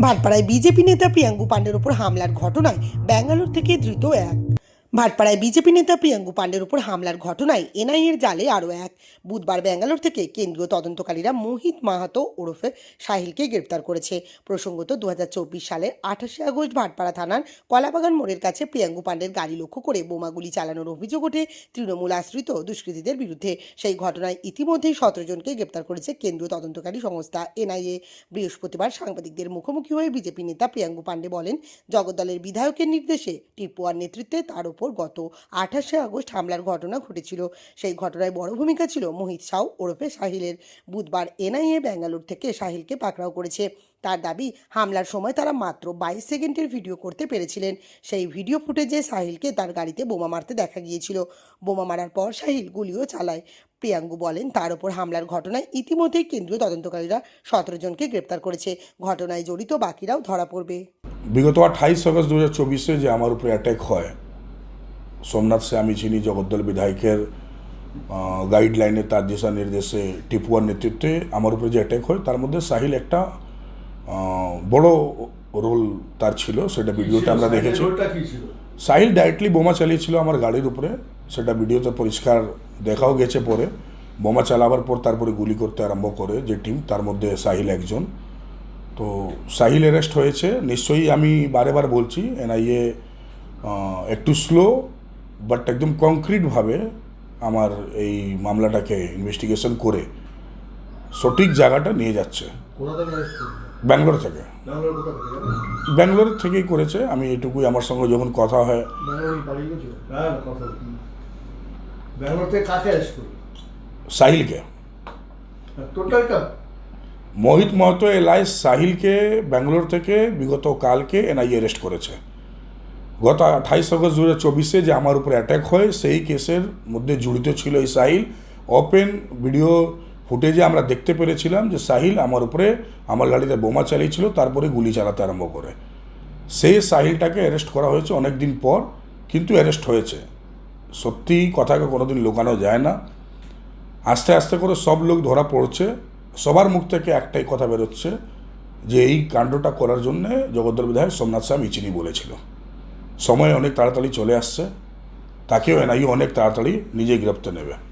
ভাটপাড়ায় BJP নেতা প্রিয়াঙ্কু পাণ্ডের ওপর হামলার ঘটনায় ব্যাঙ্গালোর থেকে দ্রুত এক। ভাটপাড়ায় বিজেপি নেতা প্রিয়াঙ্কু পাণ্ডের উপর হামলার ঘটনায় এনআইএর জালে আরও এক। বুধবার ব্যাঙ্গালোর থেকে কেন্দ্রীয় তদন্তকারীরা মোহিত মাহাতো ওরফে সাহিলকে গ্রেপ্তার করেছে। প্রসঙ্গত দু হাজার চব্বিশ সালের আঠাশে আগস্ট ভাটপাড়া থানার কলাবাগান মোড়ের কাছে প্রিয়াঙ্কু পাণ্ডের গাড়ি লক্ষ্য করে বোমাগুলি চালানোর অভিযোগ ওঠে তৃণমূল আশ্রিত দুষ্কৃতীদের বিরুদ্ধে। সেই ঘটনায় ইতিমধ্যেই সতেরো জনকে গ্রেপ্তার করেছে কেন্দ্রীয় তদন্তকারী সংস্থা এনআইএ। বৃহস্পতিবার সাংবাদিকদের মুখোমুখি হয়ে বিজেপি নেতা প্রিয়াঙ্কু পাণ্ডে বলেন, জগদ্দলের বিধায়কের নির্দেশে টিপুয়ার নেতৃত্বে তার উপর গত আঠাশে আগস্ট হামলার ঘটনা ঘটেছিল। সেই ঘটনায় বড় ভূমিকা ছিল মোহিত সাউ ওরফে সাহিলের। বুধবার এনআইএ ব্যাঙ্গালোর থেকে সাহিলকে পাকড়াও করেছে। তার দাবি, হামলার সময় তারা মাত্র বাইশ সেকেন্ডের ভিডিও করতে পেরেছিলেন। সেই ভিডিও ফুটেজে সাহিলকে তার গাড়িতে বোমা মারতে দেখা গিয়েছিল। বোমা মারার পর সাহিল গুলিও চালায়। প্রিয়াঙ্গু বলেন, তার উপর হামলার ঘটনায় ইতিমধ্যেই কেন্দ্রীয় তদন্তকারীরা সতেরো জনকে গ্রেপ্তার করেছে। ঘটনায় জড়িত বাকিরাও ধরা পড়বে। বিগত আঠাইশ আগস্ট দু হাজার চব্বিশে যে আমার উপরে অ্যাটাক হয় সোমনাথ সে আমি চিনি জগদ্দল বিধায়কের গাইডলাইনে তার দিশা নির্দেশে টিপুয়ার নেতৃত্বে আমার উপরে যে অ্যাটাক হয় তার মধ্যে সাহিল একটা বড় রোল তার ছিল সেটা ভিডিওটা আমরা দেখেছি। সাহিল ডাইরেক্টলি বোমা চালিয়েছিল আমার গাড়ির উপরে সেটা ভিডিওতে পরিষ্কার দেখাও গেছে পরে। বোমা চালাবার পর তারপরে গুলি করতে আরম্ভ করে যে টিম তার মধ্যে সাহিল একজন। তো সাহিল অ্যারেস্ট হয়েছে নিশ্চয়ই আমি বারে বার বলছি এনআইএ একটু স্লো বাট একদম কংক্রিটভাবে আমার এই মামলাটাকে ইনভেস্টিগেশন করে সঠিক জায়গাটা নিয়ে যাচ্ছে। ব্যাঙ্গালোর থেকে। ব্যাঙ্গালোর থেকেই করেছে। আমি এটুকুই আমার সঙ্গে যখন কথা হয়। সাহিলকে। মোহিত মহতো এলাই সাহিলকে ব্যাঙ্গালোর থেকে বিগত কালকে এনআইএ অ্যারেস্ট করেছে। গত আঠাইশ আগস্ট দু চব্বিশে যে আমার উপরে অ্যাটাক হয়, সেই কেসের মধ্যে জড়িত ছিল এই সাহিল। ওপেন ভিডিও ফুটেজে আমরা দেখতে পেরেছিলাম যে সাহিল আমার উপরে আমার গাড়িতে বোমা চালিয়েছিল, তারপরে গুলি চালাতে আরম্ভ করে। সেই সাহিলটাকে অ্যারেস্ট করা হয়েছে অনেক দিন পর, কিন্তু অ্যারেস্ট হয়েছে। সত্যি কথাকে কোনোদিন লুকানো যায় না। আস্তে আস্তে করে সব লোক ধরা পড়ছে। সবার মুখ থেকে একটাই কথা বেরোচ্ছে যে এই কাণ্ডটা করার জন্যে জগদ্দল বিধায়ক সোমনাথ শাহ মিচিনি বলেছিল। সময় অনেক তাড়াতাড়ি চলে আসছে তাকেও এনআইএ অনেক তাড়াতাড়ি নিজে গ্রেপ্তার নেবে।